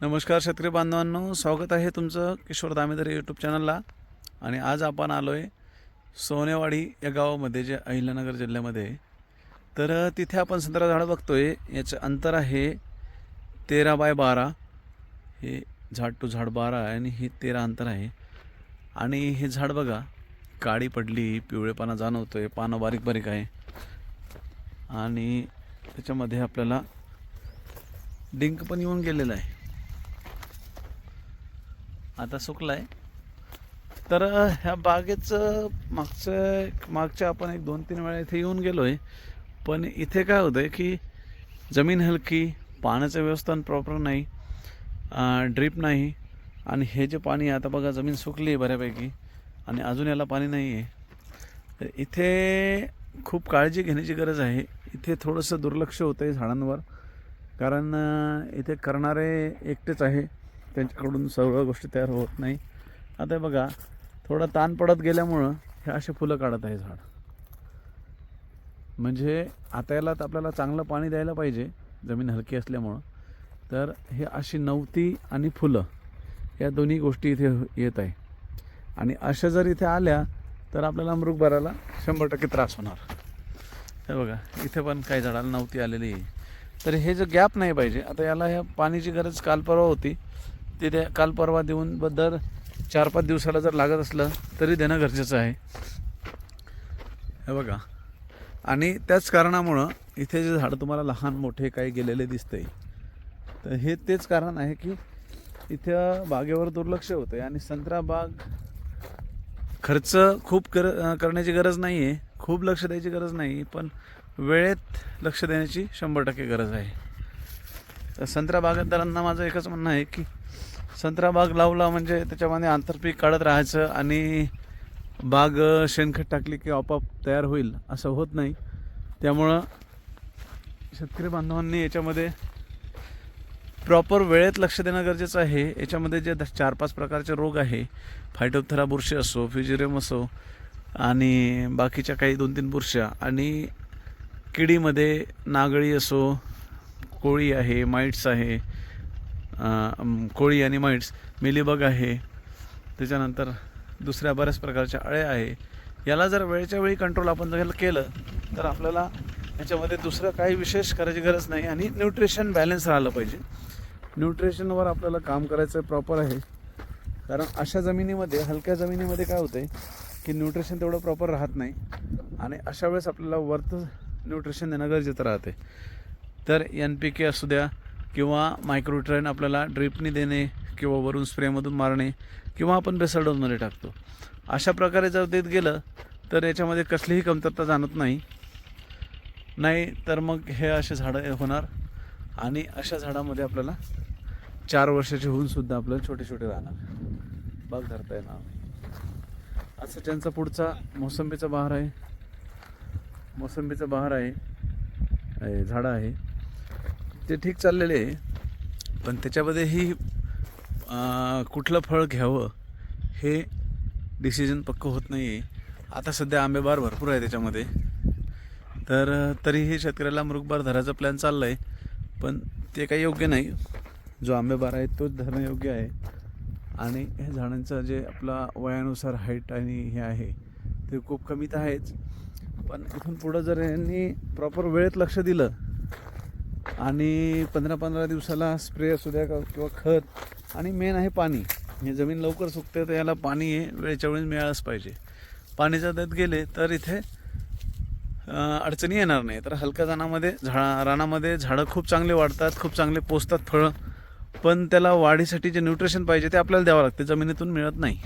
नमस्कार शेतकरी बांधवांनो स्वागत आहे तुमचं किशोर दामेदर यूट्यूब चॅनलला आणि आज आपण आलो आहे सोनेवाडी या गावामध्ये जे अहिल्यानगर जिल्ह्यामध्ये. तर तिथे आपण संत्रा झाडं आहे याचं अंतर आहे तेरा बाय बारा. हे झाड टू झाड बारा आहे आणि हे तेरा अंतर आहे. आणि हे झाड बघा काळी पडली पिवळेपणा आहे पानं बारीक बारीक आहे. आणि त्याच्यामध्ये आपल्याला डिंक पण येऊन गेलेलं आहे. आता सुकला आहे तर ह्या बागेचं मागचं मागच्या आपण एक दोन तीन वेळा इथे येऊन गेलो आहे पण इथे काय होतं आहे की जमीन हलकी पाण्याचं व्यवस्थान प्रॉपर नाही ड्रीप नाही आणि हे जे पाणी आहे आता बघा जमीन सुकली आहे बऱ्यापैकी आणि अजून याला पाणी नाही आहे. तर इथे खूप काळजी घेण्याची गरज आहे. इथे थोडंसं दुर्लक्ष होतं आहे झाडांवर कारण इथे करणारे एकटेच आहे. त्यांच्याकडून सर्व गोष्टी तयार होत नाही. आता बघा थोडा ताण पडत गेल्यामुळं हे असे फुलं काढत आहे झाड. म्हणजे आता याला तर आपल्याला चांगलं पाणी द्यायला पाहिजे जमीन हलकी असल्यामुळं. तर हे अशी नवती आणि फुलं या दोन्ही गोष्टी इथे येत आहे. आणि अशा जर इथे आल्या तर आपल्याला मृग भरायला शंभर टक्के त्रास होणार. हे बघा इथे पण काही झाडाला नव्हती आलेली आहे. तर हे जे गॅप नाही पाहिजे आता याला ह्या पाण्याची गरज काल परवा होती. ते त्या काल परवा देऊन दर चार पाच दिवसाला जर लागत असलं तरी देणं गरजेचं आहे. हे बघा. आणि त्याच कारणामुळं इथे जे झाडं तुम्हाला लहान मोठे काही गेलेले दिसते तर हे तेच कारण आहे की इथं बागेवर दुर्लक्ष होतं आहे आणि संत्रा बाग खर्च खूप कर करण्याची गरज नाही आहे खूप लक्ष द्यायची गरज नाही पण वेळेत लक्ष देण्याची शंभर टक्के गरज आहे. तर संत्रा बागायतदारांना माझं एकच म्हणणं आहे की संत्रा बाग लावला म्हणजे त्याच्यामध्ये आंतरपीक काढत राहायचं आणि बाग शेणखत टाकली की आपोआप तयार होईल असं होत नाही. त्यामुळं शेतकरी बांधवांनी याच्यामध्ये प्रॉपर वेळेत लक्ष देणं गरजेचं आहे. याच्यामध्ये जे द- चार पाच प्रकारचे रोग आहे फायटोथेरा बुरशी असो फिजिरियम असो आणि बाकीच्या काही दोन तीन बुरश्या आणि किडीमध्ये नागळी असो कोळी आहे माइट्स आहे कोळी आणि माइट्स मिलीबग आहे. त्याच्यानंतर दुसऱ्या बऱ्याच प्रकारच्या अळ्या आहे. याला जर वेळच्या वेळी कंट्रोल आपण जर केलं तर आपल्याला याच्यामध्ये दुसरं काही विशेष करायची गरज नाही आणि न्यूट्रिशन बॅलन्स राहिलं पाहिजे. न्यूट्रिशनवर आपल्याला काम करायचं प्रॉपर आहे. कारण अशा जमिनीमध्ये हलक्या जमिनीमध्ये काय होतं आहे की न्यूट्रिशन तेवढं प्रॉपर राहत नाही आणि अशा वेळेस आपल्याला वर्थ न्यूट्रिशन देणं गरजेचं राहते तर एन पी के असू द्या किंवा मायक्रोट्रेन आपल्याला ड्रिपनी देणे किंवा वरून स्प्रेमधून मारणे किंवा आपण बेसलडोनमध्ये टाकतो. अशा प्रकारे जर देत गेलं तर याच्यामध्ये कसलीही कमतरता जाणत नाही. नाही तर मग हे असे झाडं होणार आणि अशा झाडामध्ये आपल्याला चार वर्षाचे होऊनसुद्धा आपल्याला छोटे छोटे राहणार. बाग धरता येणार असं त्यांचा पुढचा मोसंबीचा बहार आहे. मोसंबीचा बहार आहे, झाडं आहे. ते ठीक चाललेले आहे. पण त्याच्यामध्येही कुठलं फळ घ्यावं हे डिसिजन पक्कं होत नाही आहे आता सध्या आंबेबार भरपूर आहे त्याच्यामध्ये. तर तरीही शेतकऱ्याला मृगबार धरायचा प्लॅन चालला आहे पण ते काही योग्य नाही. जो आंबेबार आहे तोच धरणं योग्य आहे. आणि ह्या झाडांचं जे आपला वयानुसार हाईट आणि हे आहे ते खूप कमी तर आहेच. पण इथून पुढं जर यांनी प्रॉपर वेळेत लक्ष दिलं आणि पंधरा पंधरा दिवसाला स्प्रे असू द्या का- किंवा खत. आणि मेन आहे पाणी. हे जमीन लवकर सुकते तर याला पाणी हे वेळच्या वेळेस मिळालंच पाहिजे. पाणी जर देत गेले तर इथे अडचणी येणार नाही. तर हलक्या रानामध्ये झा रानामध्ये झाडं खूप चांगले वाढतात खूप चांगले पोचतात फळं. पण त्याला वाढीसाठी जे न्यूट्रिशन पाहिजे ते आपल्याला द्यावं लागते. जमिनीतून मिळत नाही.